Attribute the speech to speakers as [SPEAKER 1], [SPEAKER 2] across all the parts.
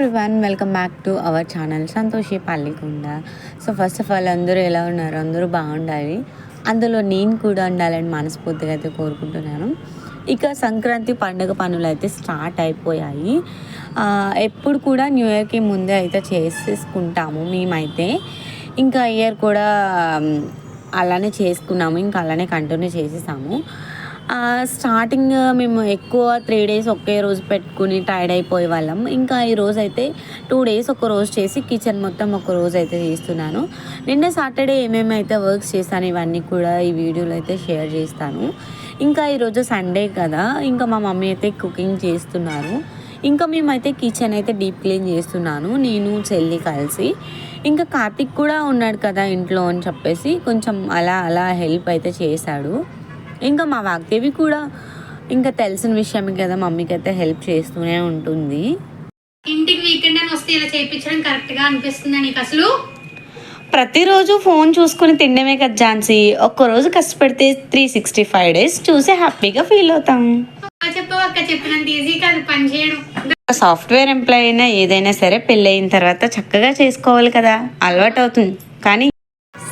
[SPEAKER 1] Welcome back to our channel Santoshi Pallikonda so first of all అందరూ ఎలా ఉన్నారు? అందరూ బాగుండాలి. అందులో నేను కూడా ఉండాలని మనస్ఫూర్తిగా అయితే కోరుకుంటున్నాను. ఇక సంక్రాంతి పండుగ పనులు అయితే స్టార్ట్ అయిపోయాయి. ఎప్పుడు కూడా న్యూ ఇయర్కి ముందే అయితే చేసేసుకుంటాము మేమైతే. ఇంకా ఇయర్ కూడా అలానే చేసుకున్నాము. ఇంకా అలానే కంటిన్యూ చేసేసాము. స్టార్టింగ్ మేము ఎక్కువ త్రీ డేస్ ఒకే రోజు పెట్టుకుని టైర్డ్ అయిపోయే వాళ్ళం. ఇంకా ఈ రోజు అయితే టూ డేస్ ఒక రోజు చేసి కిచెన్ మొత్తం ఒక రోజు అయితే చేస్తున్నాను. నిన్న సాటర్డే ఏమేమి అయితే వర్క్స్ చేశాను ఇవన్నీ కూడా ఈ వీడియోలో అయితే షేర్ చేస్తాను. ఇంకా ఈరోజు సండే కదా ఇంకా మా మమ్మీ అయితే కుకింగ్ చేస్తున్నారు. ఇంకా మేమైతే కిచెన్ అయితే డీప్ క్లీన్ చేస్తున్నాను నేను చెల్లి కలిసి. ఇంకా కార్తిక్ కూడా ఉన్నాడు కదా ఇంట్లో అని చెప్పేసి కొంచెం అలా అలా హెల్ప్ అయితే చేశాడు. ఇంకా మా వాగ్దేవి కూడా ఇంకా తెలిసిన విషయమే కదా మమ్మీకి అయితే హెల్ప్ చేస్తూనే ఉంటుంది.
[SPEAKER 2] ఇంటికి వీకెండ్ అని వస్తే ఇలా చేయించడం కరెక్ట్గా అనిపిస్తుంది నీకు అసలు?
[SPEAKER 1] ప్రతిరోజు ఫోన్ చూసుకుని తినడమే కదా ఝాన్సీ. ఒక్కరోజు కష్టపడితే త్రీ సిక్స్టీ ఫైవ్ డేస్ చూసి హ్యాపీగా ఫీల్ అవుతాం.
[SPEAKER 2] చెప్పవు అక్క చెప్పినంత ఈజీ కాదు పని చేయడం.
[SPEAKER 1] సాఫ్ట్వేర్ ఎంప్లాయ్ అయినా ఏదైనా సరే పెళ్ళయిన తర్వాత చక్కగా చేసుకోవాలి కదా. అలవాటు అవుతుంది. కానీ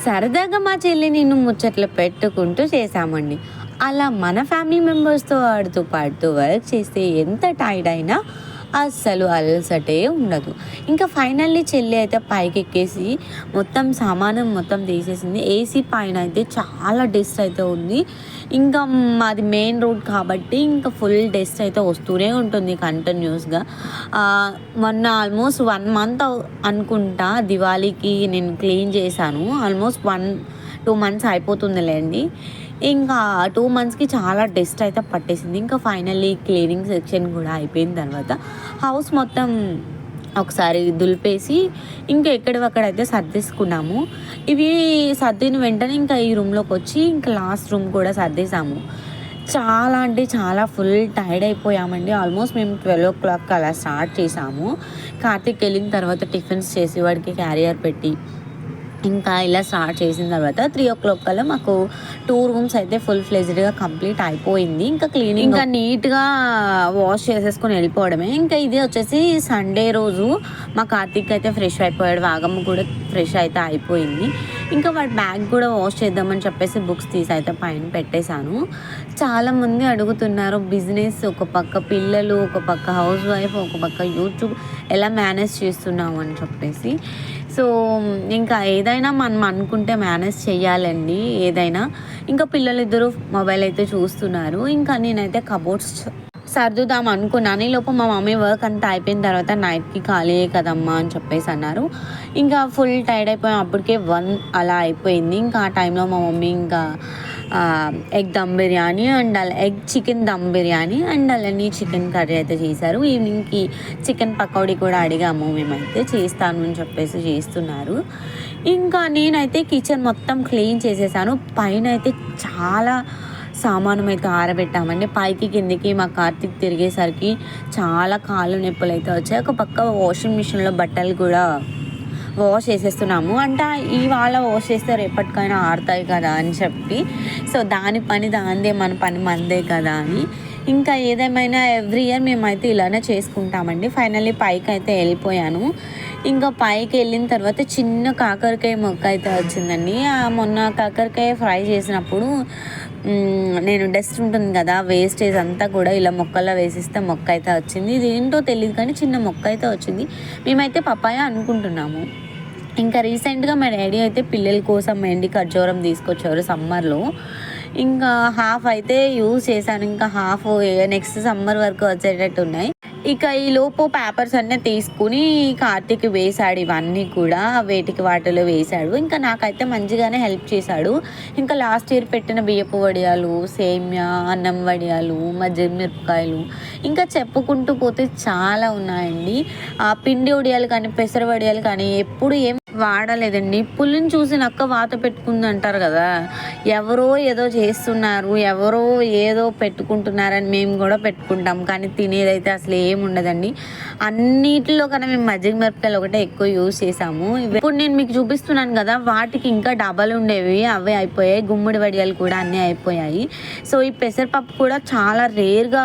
[SPEAKER 1] సరదాగా మా చెల్లి నిన్ను ముచ్చట్లు పెట్టుకుంటూ చేశామండి. అలా మన ఫ్యామిలీ మెంబర్స్తో ఆడుతూ పాడుతూ వర్క్ చేస్తే ఎంత టైర్డ్ అయినా అస్సలు అలసటే ఉండదు. ఇంకా ఫైనల్లీ చెల్లి అయితే పైకి ఎక్కేసి మొత్తం సామానం మొత్తం తీసేసింది. ఏసీ పైన అయితే చాలా డస్ట్ అయితే ఉంది. ఇంకా మాది మెయిన్ రోడ్ కాబట్టి ఇంకా ఫుల్ డస్ట్ అయితే వస్తూనే ఉంటుంది కంటిన్యూస్గా. మొన్న ఆల్మోస్ట్ వన్ మంత్ అనుకుంటా దివాళీకి నేను క్లీన్ చేశాను. ఆల్మోస్ట్ వన్ టూ మంత్స్ అయిపోతుందిలేండి. ఇంకా టూ మంత్స్కి చాలా డస్ట్ అయితే పట్టేసింది. ఇంకా ఫైనల్లీ క్లీనింగ్ సెక్షన్ కూడా అయిపోయిన తర్వాత హౌస్ మొత్తం ఒకసారి దులిపేసి ఇంకా ఎక్కడవక్కడైతే సర్దేసుకున్నాము. ఇవి సర్దిన వెంటనే ఇంకా ఈ రూమ్లోకి వచ్చి ఇంకా లాస్ట్ రూమ్ కూడా సర్దేశాము. చాలా అంటే చాలా ఫుల్ టైర్డ్ అయిపోయామండి. ఆల్మోస్ట్ మేము ట్వెల్వ్ ఓ క్లాక్ అలా స్టార్ట్ చేసాము కార్తీక్ వెళ్ళిన తర్వాత టిఫిన్స్ చేసి వాడికి క్యారియర్ పెట్టి ఇంకా ఇలా స్టార్ట్ చేసిన తర్వాత త్రీ ఓ క్లాక్ కల్లా మాకు టూ రూమ్స్ అయితే ఫుల్ ఫ్లెజ్డ్గా కంప్లీట్ అయిపోయింది. ఇంకా క్లీనింగ్ ఇంకా నీట్గా వాష్ చేసేసుకొని వెళ్ళిపోవడమే. ఇంకా ఇది వచ్చేసి సండే రోజు మా కార్తీక్ అయితే ఫ్రెష్ అయిపోయాడు. వాగమ్మ కూడా ఫ్రెష్ అయితే అయిపోయింది. ఇంకా వాడి బ్యాగ్ కూడా వాష్ చేద్దామని చెప్పేసి బుక్స్ తీసి అయితే పైన పెట్టేశాను. చాలామంది అడుగుతున్నారు బిజినెస్ ఒక పక్క పిల్లలు ఒక పక్క హౌస్ వైఫ్ ఒక పక్క యూట్యూబ్ ఎలా మేనేజ్ చేస్తున్నావు? అని చెప్పేసి. సో ఇంకా ఏదైనా మనం అనుకుంటే మేనేజ్ చేయాలండి ఏదైనా. ఇంకా పిల్లలిద్దరూ మొబైల్ అయితే చూస్తున్నారు. ఇంకా నేనైతే కబోర్డ్స్ సర్దుదాం అనుకున్నాను ఈ లోపు మా మమ్మీ వర్క్ అంతా అయిపోయిన తర్వాత నైట్కి ఖాళీ కదమ్మా అని చెప్పేసి అన్నారు. ఇంకా ఫుల్ టైర్డ్ అయిపోయాం. అప్పటికే వన్ అలా అయిపోయింది. ఇంకా ఆ టైంలో మా మమ్మీ ఇంకా ఎగ్ దమ్ బిర్యానీ అండ్ అలా egg chicken dum biryani and అలానే చికెన్ కర్రీ అయితే చేశారు. ఈవినింగ్కి చికెన్ పకోడీ కూడా అడిగాము మేమైతే చేస్తాను అని చెప్పేసి చేస్తున్నారు. ఇంకా నేనైతే కిచెన్ మొత్తం క్లీన్ చేసేసాను. పైన అయితే చాలా సామానం అయితే ఆరబెట్టామండి. పైకి కిందికి మా కార్తీక్ తిరిగేసరికి చాలా కాళ్ళు నొప్పులు అయితే వచ్చాయి. ఒక పక్క వాషింగ్ మిషన్లో బట్టలు కూడా వాష్ చేసేస్తున్నాము. అంటే ఇవాళ వాష్ చేస్తే రేపటికైనా ఆడతాయి కదా అని చెప్పి. సో దాని పని దాందే మన పని మందే కదా అని. ఇంకా ఏదేమైనా ఎవ్రీ ఇయర్ మేమైతే ఇలానే చేసుకుంటామండి. ఫైనల్లీ పైకి అయితే వెళ్ళిపోయాను. ఇంకా పైకి వెళ్ళిన తర్వాత చిన్న కాకరకాయ మొక్క అయితే వచ్చిందండి. మొన్న కాకరకాయ ఫ్రై చేసినప్పుడు నేను డస్ట్ ఉంటుంది కదా వేస్టేజ్ అంతా కూడా ఇలా మొక్కల్లో వేసిస్తే మొక్క అయితే వచ్చింది. ఇది ఏంటో తెలియదు కానీ చిన్న మొక్క అయితే వచ్చింది. మేమైతే పప్పాయ అనుకుంటున్నాము. ఇంకా రీసెంట్గా మా డాడీ అయితే పిల్లల కోసం ఎండి ఖర్జూరం తీసుకొచ్చారు సమ్మర్లో. ఇంకా హాఫ్ అయితే యూజ్ చేశాను. ఇంకా హాఫ్ నెక్స్ట్ సమ్మర్ వరకు వచ్చేటట్టు ఉన్నాయి. ఇక ఈ లోపు పేపర్స్ అన్నీ తీసుకుని కార్తీక్ వేశాడు ఇవన్నీ కూడా వేటికి వాటిలో వేశాడు. ఇంకా నాకైతే మంచిగానే హెల్ప్ చేశాడు. ఇంకా లాస్ట్ ఇయర్ పెట్టిన బియ్యపు వడియాలు సేమ్యా అన్నం వడియాలు మజ్జిగ మిరపకాయలు ఇంకా చెప్పుకుంటూ పోతే చాలా ఉన్నాయండి. ఆ పిండి వడియాలు కానీ పెసర వడియాలు కానీ ఎప్పుడు ఏం వాడలేదండి. పుల్లిని చూసి నక్క వాత పెట్టుకుంది అంటారు కదా. ఎవరో ఏదో చేస్తున్నారు ఎవరో ఏదో పెట్టుకుంటున్నారని మేము కూడా పెట్టుకుంటాం. కానీ తినేదైతే అసలు ఏముండదండి. ఉండదండి అన్నిటిలో కన్నా మేము మజ్జిగ మిరపకాయలు ఒకటే ఎక్కువ యూజ్ చేసాము ఇప్పుడు నేను మీకు చూపిస్తున్నాను కదా వాటికి ఇంకా డబల్ ఉండేవి అవే అయిపోయాయి. గుమ్మడి వడియాలు కూడా అన్నీ అయిపోయాయి. సో ఈ పెసరపప్పు కూడా చాలా రేర్గా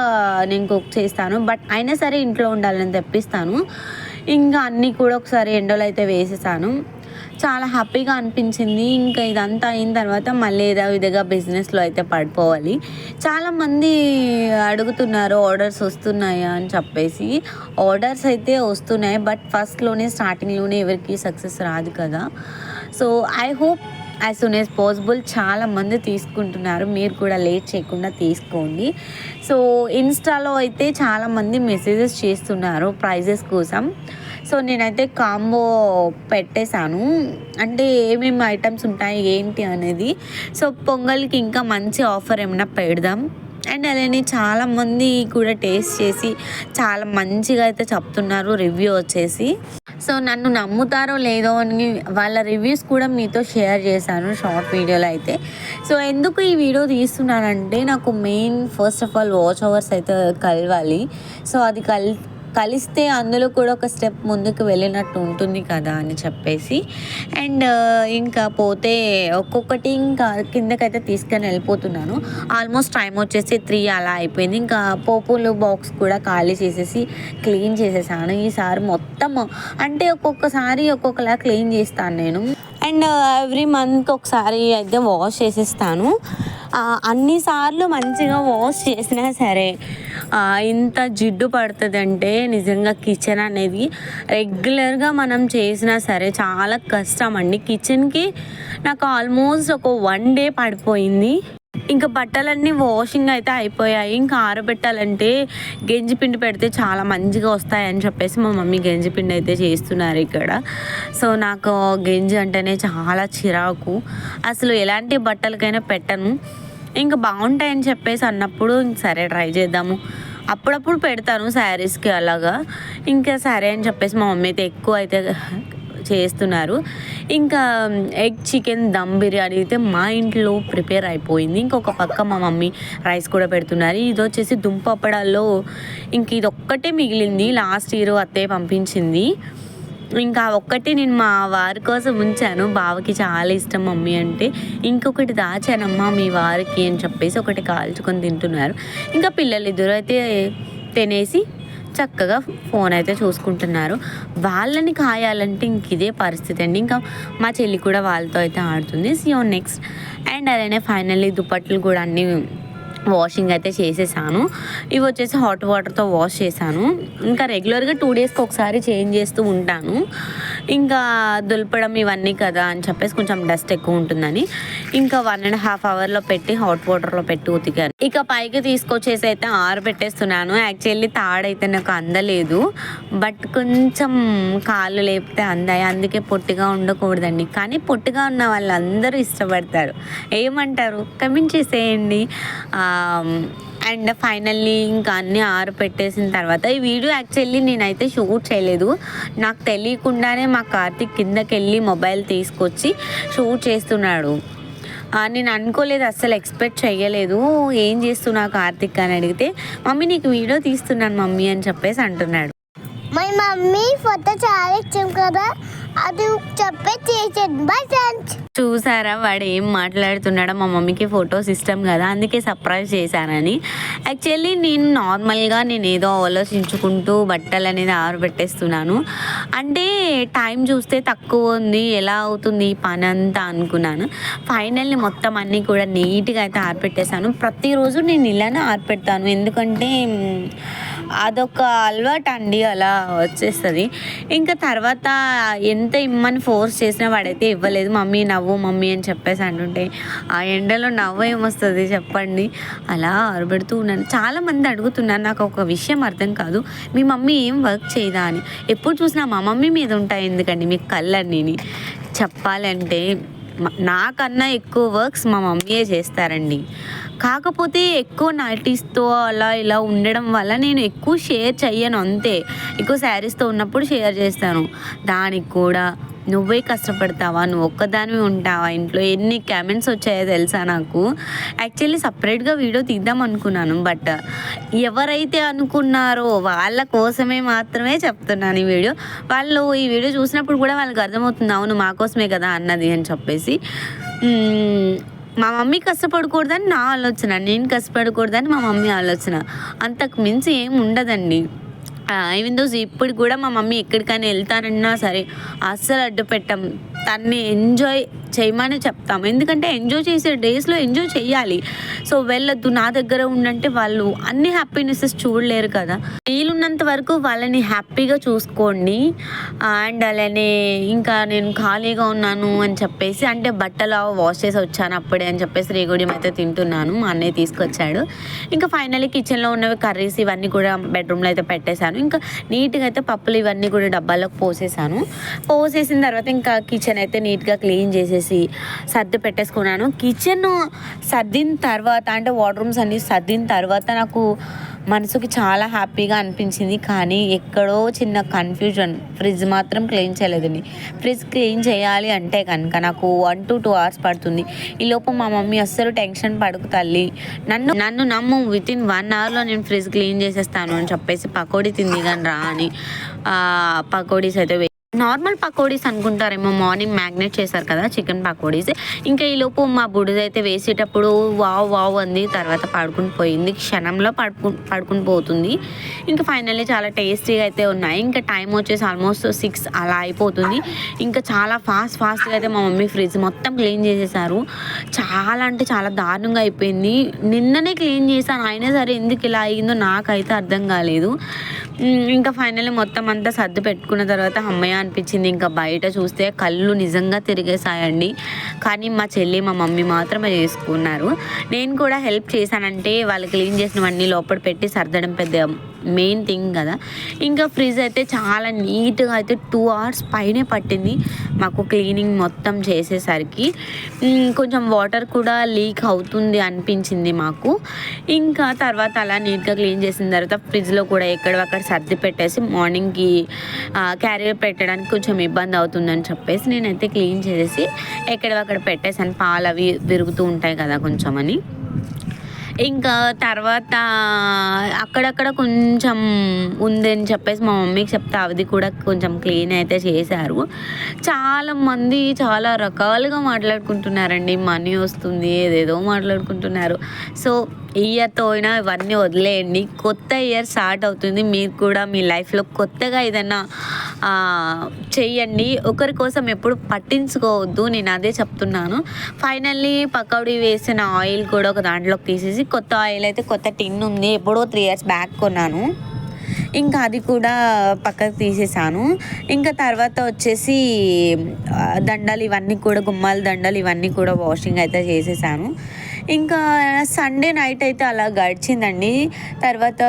[SPEAKER 1] నేను కుక్ చేస్తాను. బట్ అయినా సరే ఇంట్లో ఉండాలని తెప్పిస్తాను. ఇంకా అన్నీ కూడా ఒకసారి ఎండలో అయితే వేసేసాను. చాలా హ్యాపీగా అనిపించింది. ఇంకా ఇదంతా అయిన తర్వాత మళ్ళీ ఏదో విధంగా బిజినెస్లో అయితే పడిపోవాలి. చాలామంది అడుగుతున్నారు ఆర్డర్స్ వస్తున్నాయా? అని చెప్పేసి. ఆర్డర్స్ అయితే వస్తున్నాయి బట్ ఫస్ట్లోనే స్టార్టింగ్లోనే ఎవరికి సక్సెస్ రాదు కదా. So I hope as soon as possible చాలా మంది తీసుకుంటున్నారు. మీరు కూడా లేట్ చేయకుండా తీసుకోండి. సో ఇన్స్టాలో అయితే చాలామంది మెసేజెస్ చేస్తున్నారు ప్రైజెస్ కోసం. సో నేనైతే కాంబో పెట్టేశాను. అంటే ఏమేమి ఐటమ్స్ ఉంటాయి ఏంటి అనేది. సో పొంగల్కి ఇంకా మంచి ఆఫర్ ఏమైనా పెడదాం. అండ్ అలానే చాలామంది కూడా టేస్ట్ చేసి చాలా మంచిగా అయితే చెప్తున్నారు రివ్యూ వచ్చేసి. సో నన్ను నమ్ముతారో లేదో అని వాళ్ళ రివ్యూస్ కూడా మీతో షేర్ చేశాను షార్ట్ వీడియోలో అయితే. సో ఎందుకు ఈ వీడియో తీస్తున్నానంటే నాకు main first of all watch hours అయితే కలవాలి. సో అది కల్ కలిస్తే అందులో కూడా ఒక స్టెప్ ముందుకు వెళ్ళినట్టు ఉంటుంది కదా అని చెప్పేసి. అండ్ ఇంకా పోతే ఒక్కొక్కటి ఇంకా కిందకైతే తీసుకొని వెళ్ళిపోతున్నాను. ఆల్మోస్ట్ టైం వచ్చేసి త్రీ అలా అయిపోయింది. ఇంకా పోపులు బాక్స్ కూడా ఖాళీ చేసేసి క్లీన్ చేసేసాను. ఈసారి మొత్తం అంటే ఒక్కొక్కసారి ఒక్కొక్కలా క్లీన్ చేస్తాను నేను. అండ్ uh, ఎవ్రీ మంత్ ఒకసారి అయితే వాష్ చేసేస్తాను. అన్నిసార్లు మంచిగా వాష్ చేసినా సరే ఇంత జిడ్డు పడుతుందంటే నిజంగా కిచెన్ అనేది రెగ్యులర్గా మనం చేసినా సరే చాలా కష్టం అండి. కిచెన్కి నాకు ఆల్మోస్ట్ ఒక వన్ డే పడిపోయింది. ఇంకా బట్టలన్నీ వాషింగ్ అయితే అయిపోయాయి. ఇంకా ఆరబెట్టాలంటే గంజి పిండి పెడితే చాలా మంచిగా వస్తాయని చెప్పేసి మా మమ్మీ గంజి పిండి అయితే చేస్తున్నారు ఇక్కడ. సో నాకు గంజి అంటేనే చాలా చిరాకు. అసలు ఎలాంటి బట్టలకైనా పెట్టను. ఇంకా బాగుంటాయని చెప్పేసి అన్నప్పుడు సరే ట్రై చేద్దాము. అప్పుడప్పుడు పెడతాను శారీస్కి అలాగా. ఇంకా సరే అని చెప్పేసి మా మమ్మీ అయితే ఎక్కువ అయితే చేస్తున్నారు. ఇంకా ఎగ్ చికెన్ దమ్ బిర్యానీ అయితే మా ఇంట్లో ప్రిపేర్ అయిపోయింది. ఇంకొక పక్క మా మమ్మీ రైస్ కూడా పెడుతున్నారు. ఇది వచ్చేసి దుంపప్పడాల్లో ఇంక ఇది ఒక్కటే మిగిలింది. లాస్ట్ ఇయర్ అత్తయ్య పంపించింది. ఇంకా ఒక్కటి నేను మా వారి కోసం ఉంచాను. బావకి చాలా ఇష్టం మమ్మీ అంటే. ఇంకొకటి దాచానమ్మా మీ వారికి అని చెప్పేసి ఒకటి కాల్చుకొని తింటున్నారు. ఇంకా పిల్లలు ఇద్దరు అయితే తినేసి చక్కగా ఫోన్ అయితే చూసుకుంటున్నారు. వాళ్ళని కాయాలంటే ఇంక ఇదే పరిస్థితి అండి. ఇంకా మా చెల్లి కూడా వాళ్ళతో అయితే ఆడుతుంది. సో నెక్స్ట్ అండ్ అలానే ఫైనల్లీ దుప్పట్లు కూడా అన్నీ వాషింగ్ అయితే చేసేసాను. ఇవి వచ్చేసి హాట్ వాటర్తో వాష్ చేశాను. ఇంకా రెగ్యులర్గా టూ డేస్కి ఒకసారి చేంజ్ చేస్తూ ఉంటాను. ఇంకా దులపడం ఇవన్నీ కదా అని చెప్పేసి కొంచెం డస్ట్ ఎక్కువ ఉంటుందని. ఇంకా వన్ అండ్ హాఫ్ అవర్లో పెట్టి హాట్ వాటర్లో పెట్టి ఉతికాను. ఇక పైకి తీసుకొచ్చేసి అయితే ఆరబెట్టేస్తున్నాను. యాక్చువల్లీ తాడైతే నాకు అందలేదు బట్ కొంచెం కాళ్ళు లేపితే అందాయి. అందుకే పొట్టిగా ఉండకూడదండి. కానీ పొట్టిగా ఉన్న వాళ్ళందరూ ఇష్టపడతారు. ఏమంటారు? కమెంట్ చేసేయండి. అండ్ ఫైనల్లీ ఇంకా అన్నీ ఆరబెట్టేసిన తర్వాత ఈ వీడియో యాక్చువల్లీ నేనైతే షూట్ చేయలేదు. నాకు తెలియకుండానే మా కార్తిక్ కిందకి వెళ్ళి మొబైల్ తీసుకొచ్చి షూట్ చేస్తున్నాడు. నేను అనుకోలేదు అస్సలు ఎక్స్పెక్ట్ చేయలేదు ఏం చేస్తున్నా కార్తిక్ అని అడిగితే మమ్మీ నీకు వీడియో తీస్తున్నాను మమ్మీ అని చెప్పేసి అంటున్నాడు.
[SPEAKER 3] మై మమ్మీ ఫోటో చాలా ఇచ్చాం కదా. అది చెప్పే చేసాను బై ఫ్రెండ్స్
[SPEAKER 1] చూసారా వాడు ఏం మాట్లాడుతున్నాడో? మా మమ్మీకి ఫొటోస్ ఇష్టం కదా అందుకే సర్ప్రైజ్ చేశానని. యాక్చువల్లీ నేను నార్మల్గా నేను ఏదో ఆలోచించుకుంటూ బట్టలు అనేది ఆరబెట్టేస్తున్నాను. అంటే టైం చూస్తే తక్కువ ఉంది ఎలా అవుతుంది ఈ పని అంతా అనుకున్నాను. ఫైనల్లీ మొత్తం అన్నీ కూడా నీట్గా అయితే ఆరబెట్టేశాను. ప్రతిరోజు నేను ఇలానే ఆరబెడతాను. ఎందుకంటే అదొక అలవాటు అండి అలా వచ్చేస్తుంది. ఇంకా తర్వాత ఎంత ఇమ్మని ఫోర్స్ చేసినా వాడైతే ఇవ్వలేదు. మమ్మీ నవ్వు మమ్మీ అని చెప్పేసి అంటుంటే ఆ ఎండలో నవ్వు ఏమొస్తుంది చెప్పండి. అలా అరబెడుతూ ఉన్నాను. చాలా మంది అడుగుతున్నారు నాకు ఒక విషయం అర్థం కాదు. మీ మమ్మీ ఏం వర్క్ చేయదా? అని. ఎప్పుడు చూసినా మా మమ్మీ మీద ఉంటాయి ఎందుకండి? మీకు కళ్ళన్నీ చెప్పాలంటే నాకన్నా ఎక్కువ వర్క్స్ మా మమ్మీయే చేస్తారండి. కాకపోతే ఎక్కువ నైటీస్తో అలా ఇలా ఉండడం వల్ల నేను ఎక్కువ షేర్ చెయ్యను అంతే. ఎక్కువ శారీస్తో ఉన్నప్పుడు షేర్ చేస్తాను. దానికి కూడా నువ్వే కష్టపడతావా? నువ్వు ఒక్కదానివి ఉంటావా? ఇంట్లో ఎన్ని కామెంట్స్ వచ్చాయో తెలుసా నాకు? యాక్చువల్లీ సపరేట్గా వీడియో తీద్దాం అనుకున్నాను బట్ ఎవరైతే అనుకున్నారో వాళ్ళ కోసమే మాత్రమే చెప్తున్నాను ఈ వీడియో. వాళ్ళు ఈ వీడియో చూసినప్పుడు కూడా వాళ్ళకి అర్థమవుతుంది అవును మా కోసమే కదా అన్నది అని చెప్పేసి. మా మమ్మీ కష్టపడకూడదని నా ఆలోచన నేను కష్టపడకూడదని మా మమ్మీ ఆలోచన. అంతకు మించి ఏం ఉండదండి. ఈవెన్ దోస్ ఇప్పుడు కూడా మా మమ్మీ ఎక్కడికైనా వెళ్తానన్నా సరే అస్సలు అడ్డు పెట్టాం. తన్ని ఎంజాయ్ చేయమని చెప్తాం. ఎందుకంటే ఎంజాయ్ చేసే డేస్లో ఎంజాయ్ చేయాలి. సో వెళ్ళొద్దు. నా దగ్గర ఉండంటే వాళ్ళు అన్ని హ్యాపీనెసెస్ చూడలేరు కదా. వీలున్నంత వరకు వాళ్ళని హ్యాపీగా చూసుకోండి. అండ్ అలానే ఇంకా నేను ఖాళీగా ఉన్నాను అని చెప్పేసి అంటే బట్టలు వాష్ చేసి వచ్చాను అప్పుడే అని చెప్పేసి రేగుడియం అయితే తింటున్నాను. మా అన్నయ్య తీసుకొచ్చాడు. ఇంకా ఫైనల్లీ కిచెన్లో ఉన్నవి కర్రీస్ ఇవన్నీ కూడా బెడ్రూమ్లో అయితే పెట్టేశాను. ఇంకా నీట్గా అయితే పప్పులు ఇవన్నీ కూడా డబ్బాలోకి పోసేసాను. పోసేసిన తర్వాత ఇంకా కిచెన్ అయితే నీట్గా క్లీన్ చేసేసి సర్ది పెట్టేసుకున్నాను. కిచెన్ సర్దిన తర్వాత అంటే వాటర్ రూమ్స్ అన్ని సర్దిన తర్వాత నాకు మనసుకి చాలా హ్యాపీగా అనిపించింది కానీ ఎక్కడో చిన్న కన్ఫ్యూజన్ ఫ్రిడ్జ్ మాత్రం క్లీన్ చేయలేదండి ఫ్రిడ్జ్ క్లీన్ చేయాలి అంటే కనుక నాకు వన్ టు టూ అవర్స్ పడుతుంది. ఈ లోపు మా మమ్మీ అస్సలు టెన్షన్ పడుకు తల్లి. నన్ను నన్ను నమ్ము. విత్ ఇన్ వన్ అవర్లో నేను ఫ్రిడ్జ్ క్లీన్ చేసేస్తాను అని చెప్పేసి పకోడీ తింది కానీ రా అని. పకోడీస్ అయితే నార్మల్ పకోడీస్ అనుకుంటారేమో మార్నింగ్ మ్యాగ్నేట్ చేశారు కదా చికెన్ పకోడీస్. ఇంకా ఈ లోపు మా బుడిద అయితే వేసేటప్పుడు వావ్ వావ్ అంది తర్వాత పడుకుని పోయింది. క్షణంలో పడుకు పడుకుని పోతుంది. ఇంకా ఫైనల్లీ చాలా టేస్టీగా అయితే ఉన్నాయి. ఇంకా టైం వచ్చేసి ఆల్మోస్ట్ సిక్స్ అలా అయిపోతుంది. ఇంకా చాలా ఫాస్ట్ ఫాస్ట్గా అయితే మా మమ్మీ ఫ్రిడ్జ్ మొత్తం క్లీన్ చేసేసారు. చాలా అంటే చాలా దారుణంగా అయిపోయింది. నిన్ననే క్లీన్ చేశాను అయినా సరే ఎందుకు ఇలా అయిందో నాకైతే అర్థం కాలేదు. ఇంకా ఫైనల్లీ మొత్తం అంతా సర్దు పెట్టుకున్న తర్వాత అమ్మయ్య అనిపించింది ఇంకా బయట చూస్తే కళ్ళు నిజంగా తిరిగేసాయండి కానీ మా చెల్లి మా మమ్మీ మాత్రమే చేసుకున్నారు నేను కూడా హెల్ప్ చేశానంటే వాళ్ళు క్లీన్ చేసినవన్నీ లోపల పెట్టి సర్దడం పెద్ద మెయిన్ థింగ్ కదా. ఇంకా ఫ్రిడ్జ్ అయితే చాలా నీట్గా అయితే టూ అవర్స్ పైనే పట్టింది. మాకు క్లీనింగ్ మొత్తం చేసేసరికి. కొంచెం వాటర్ కూడా లీక్ అవుతుంది అనిపించింది మాకు. ఇంకా తర్వాత అలా నీట్గా క్లీన్ చేసిన తర్వాత ఫ్రిడ్జ్లో కూడా ఎక్కడక్కడ సర్ది పెట్టేసి మార్నింగ్కి క్యారియర్ పెట్టడానికి కొంచెం ఇబ్బంది అవుతుందని చెప్పేసి నేనైతే క్లీన్ చేసేసి ఎక్కడక్కడ పెట్టేసాను పాలు అవి విరుగుతూ ఉంటాయి కదా కొంచెం అని. ఇంకా తర్వాత అక్కడక్కడ కొంచెం ఉందని చెప్పేసి మా మమ్మీకి చెప్తే అది కూడా కొంచెం క్లీన్ అయితే చేశారు. చాలా మంది చాలా రకాలుగా మాట్లాడుకుంటున్నారండి. మనీ వస్తుంది ఏదేదో మాట్లాడుకుంటున్నారు. సో ఇయర్తో అయినా ఇవన్నీ వదిలేయండి. కొత్త ఇయర్ స్టార్ట్ అవుతుంది. మీరు కూడా మీ లైఫ్లో కొత్తగా ఏదైనా చేయండి చెయ్యండి. ఒకరి కోసం ఎప్పుడు పట్టించుకోవద్దు. నేను అదే చెప్తున్నాను. ఫైనల్లీ పకోడీ వేసిన ఆయిల్ కూడా ఒక దాంట్లోకి తీసేసి కొత్త ఆయిల్ అయితే కొత్త టిన్ ఉంది. ఎప్పుడో త్రీ ఇయర్స్ బ్యాక్ కొన్నాను. ఇంకా అది కూడా పక్కకు తీసేసాను. ఇంకా తర్వాత వచ్చేసి దండలు ఇవన్నీ కూడా గుమ్మాల దండలు ఇవన్నీ కూడా వాషింగ్ అయితే చేసేసాను. ఇంకా సండే నైట్ అయితే అలా గడిచిందండి. తర్వాత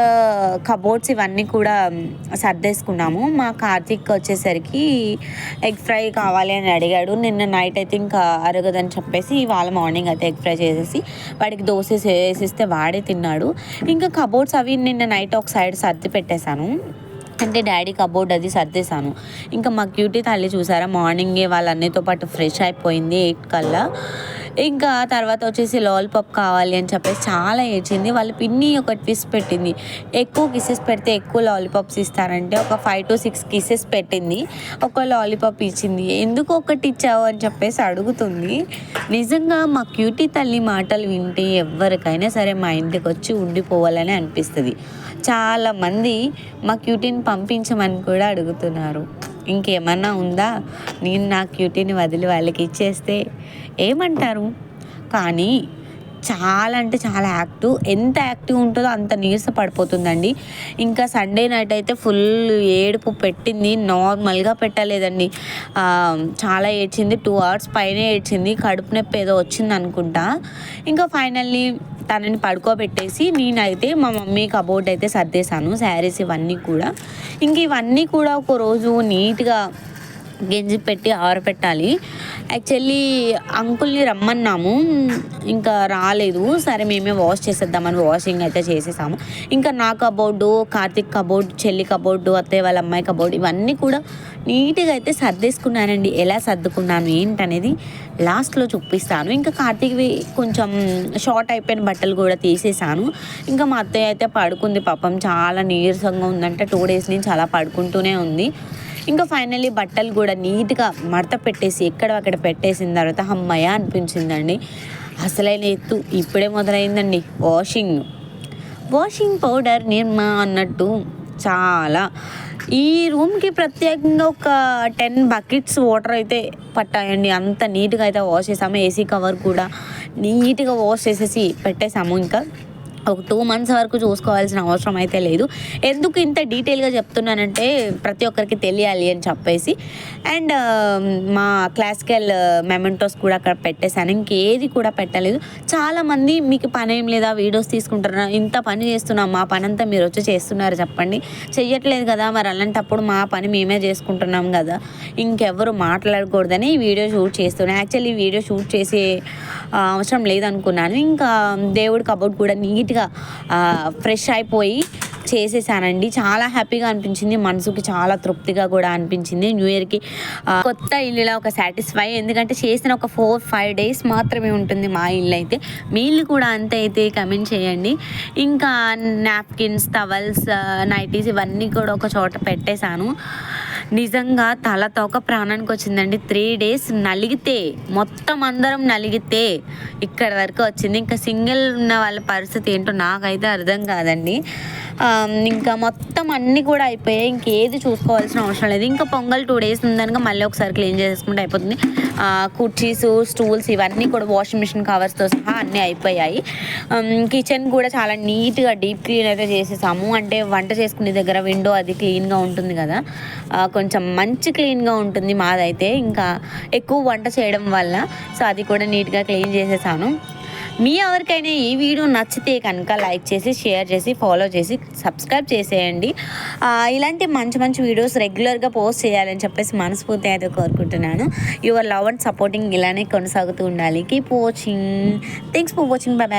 [SPEAKER 1] కబోర్డ్స్ ఇవన్నీ కూడా సర్దేసుకున్నాము. మా కార్తీక్ వచ్చేసరికి ఎగ్ ఫ్రై కావాలి అని అడిగాడు. నిన్న నైట్ అయితే ఇంకా అరగదని చెప్పేసి ఇవాళ మార్నింగ్ అయితే ఎగ్ ఫ్రై చేసేసి వాడికి దోశ వేసిస్తే వాడే తిన్నాడు. ఇంకా కబోర్డ్స్ అవి నిన్న నైట్ ఒక సైడ్ సర్ది పెట్టేశాను. అంటే డాడీ కబోర్డ్ అది సర్దేశాను. ఇంకా మా క్యూటీ తల్లి చూసారా? మార్నింగే వాళ్ళ అన్నయ్యతో పాటు ఫ్రెష్ అయిపోయింది ఎయిట్ కల్లా. ఇంకా తర్వాత వచ్చేసి లాలీపాప్ కావాలి అని చెప్పేసి చాలా ఏడ్చింది. వాళ్ళ పిన్ని ఒక ట్విస్ట్ పెట్టింది. ఎక్కువ కిసెస్ పెడితే ఎక్కువ లాలీపాప్స్ ఇస్తారంటే ఒక ఫైవ్ టు సిక్స్ కిసెస్ పెట్టింది. ఒక లాలీపాప్ ఇచ్చింది. ఎందుకు ఒకటి ఇచ్చావు అని చెప్పేసి అడుగుతుంది. నిజంగా మా క్యూటీ తల్లి మాటలు వింటే ఎవరికైనా సరే మా ఇంటికి వచ్చి ఉండిపోవాలని అనిపిస్తుంది. చాలామంది మా క్యూటీని పంపించమని కూడా అడుగుతున్నారు. ఇంకేమన్నా ఉందా? నేను నా క్యూటీని వదిలి వాళ్ళకి ఇచ్చేస్తే ఏమంటారు? కానీ చాలా అంటే చాలా యాక్టివ్. ఎంత యాక్టివ్ ఉంటుందో అంత నీరస పడిపోతుందండి. ఇంకా సండే నైట్ అయితే ఫుల్ ఏడుపు పెట్టింది. నార్మల్గా పెట్టలేదండి. చాలా ఏడ్చింది. టూ అవర్స్ పైన ఏడ్చింది. కడుపు నొప్పి ఏదో వచ్చింది అనుకుంటా. ఇంకా ఫైనల్లీ తనని పడుకోబెట్టేసి నేనైతే మా మమ్మీ కబోర్డ్ అయితే సర్దేశాను. శారీస్ ఇవన్నీ కూడా. ఇంక ఇవన్నీ కూడా ఒక రోజు నీట్గా గెంజి పెట్టి ఆరబెట్టాలి యాక్చువల్లీ అంకుల్ని రమ్మన్నాము. ఇంకా రాలేదు. సరే మేమే వాష్ చేసేద్దామని వాషింగ్ అయితే చేసేసాము. ఇంకా నా కబోర్డు కార్తిక్ కబోర్డ్ చెల్లి కబోర్డు అత్తయ్య వాళ్ళ అమ్మాయి కబోర్డు ఇవన్నీ కూడా నీట్గా అయితే సర్దేసుకున్నానండి. ఎలా సర్దుకున్నాను ఏంటనేది లాస్ట్లో చూపిస్తాను. ఇంకా కార్తీక్వి కొంచెం షార్ట్ అయిపోయిన బట్టలు కూడా తీసేసాను. ఇంకా మా అత్తయ్య అయితే పడుకుంది పాపం. చాలా నీరసంగా ఉందంటే. టూ డేస్ నుంచి అలా పడుకుంటూనే ఉంది. ఇంకా ఫైనల్లీ బట్టలు కూడా నీట్గా మడత పెట్టేసి ఎక్కడ అక్కడ పెట్టేసిన తర్వాత అమ్మయ్య అనిపించిందండి. అసలైన ఎత్తు ఇప్పుడే మొదలైందండి. వాషింగ్ వాషింగ్ పౌడర్ నిర్మా అన్నట్టు చాలా. ఈ రూమ్కి ప్రత్యేకంగా ఒక టెన్ బకెట్స్ వాటర్ అయితే పట్టాయండి. అంత నీట్గా అయితే వాష్ చేసాము. ఏసీ కవర్ కూడా నీట్గా వాష్ చేసేసి పెట్టేసాము. ఇంకా ఒక టూ మంత్స్ వరకు చూసుకోవాల్సిన అవసరం అయితే లేదు. ఎందుకు ఇంత డీటెయిల్గా చెప్తున్నానంటే ప్రతి ఒక్కరికి తెలియాలి అని చెప్పేసి. అండ్ మా క్లాసికల్ మెమెంటోస్ కూడా అక్కడ పెట్టేశాను. ఇంకేది కూడా పెట్టలేదు. చాలామంది మీకు పని ఏం లేదా? వీడియోస్ తీసుకుంటారా? ఇంత పని చేస్తున్నాం. మా పని అంతా మీరు వచ్చి చేస్తున్నారు చెప్పండి. చెయ్యట్లేదు కదా. మరి అలాంటప్పుడు మా పని మేమే చేసుకుంటున్నాం కదా. ఇంకెవరు మాట్లాడకూడదని ఈ వీడియో షూట్ చేస్తున్నాను యాక్చువల్లీ వీడియో షూట్ చేసే అవసరం లేదనుకున్నాను. ఇంకా దేవుడి కబోర్డ్ కూడా నీట్గా ఫ్రెష్ అయిపోయి చేసేసానండి. చాలా హ్యాపీగా అనిపించింది. మనసుకి చాలా తృప్తిగా కూడా అనిపించింది. న్యూ ఇయర్కి కొత్త ఇల్లులా ఒక సాటిస్ఫై ఎందుకంటే చేసిన ఒక ఫోర్ ఫైవ్ డేస్ మాత్రమే ఉంటుంది మా ఇల్లు అయితే. మీ ఇల్లు కూడా అంతే అయితే కమెంట్ చేయండి. ఇంకా నాప్కిన్స్ టవల్స్ నైటీస్ ఇవన్నీ కూడా ఒక చోట పెట్టేశాను. నిజంగా తల తోక ప్రాణానికి వచ్చిందండి. త్రీ డేస్ నలిగితే మొత్తం అందరం నలిగితే ఇక్కడ వరకు వచ్చింది. ఇంకా సింగిల్ ఉన్న వాళ్ళ పరిస్థితి ఏంటో నాకైతే అర్థం కాదండి. ఇంకా మొత్తం అన్నీ కూడా అయిపోయాయి. ఇంకేది చూసుకోవాల్సిన అవసరం లేదు. ఇంకా పొంగల్ టూ డేస్ ఉందనుక మళ్ళీ ఒకసారి క్లీన్ చేసుకుంటే అయిపోతుంది. కుర్చీస్ స్టూల్స్ ఇవన్నీ కూడా వాషింగ్ మిషన్ కవర్స్తో సహా అన్నీ అయిపోయాయి. కిచెన్ కూడా చాలా నీట్గా డీప్ క్లీన్ అయితే చేసేసాము. అంటే వంట చేసుకునే దగ్గర విండో అది క్లీన్గా ఉంటుంది కదా. కొంచెం మంచి క్లీన్గా ఉంటుంది మాదైతే. ఇంకా ఎక్కువ వంట చేయడం వల్ల సో అది కూడా నీట్గా క్లీన్ చేసేసాను. మీ ఎవరికైనా ఈ వీడియో నచ్చితే కనుక లైక్ చేసి షేర్ చేసి ఫాలో చేసి సబ్స్క్రైబ్ చేసేయండి. ఇలాంటి మంచి మంచి వీడియోస్ రెగ్యులర్గా పోస్ట్ చేయాలని చెప్పేసి మనస్ఫూర్తి అయితే కోరుకుంటున్నాను. యువర్ లవ్ అండ్ సపోర్టింగ్ ఇలానే కొనసాగుతూ ఉండాలి. Keep watching thanks for watching bye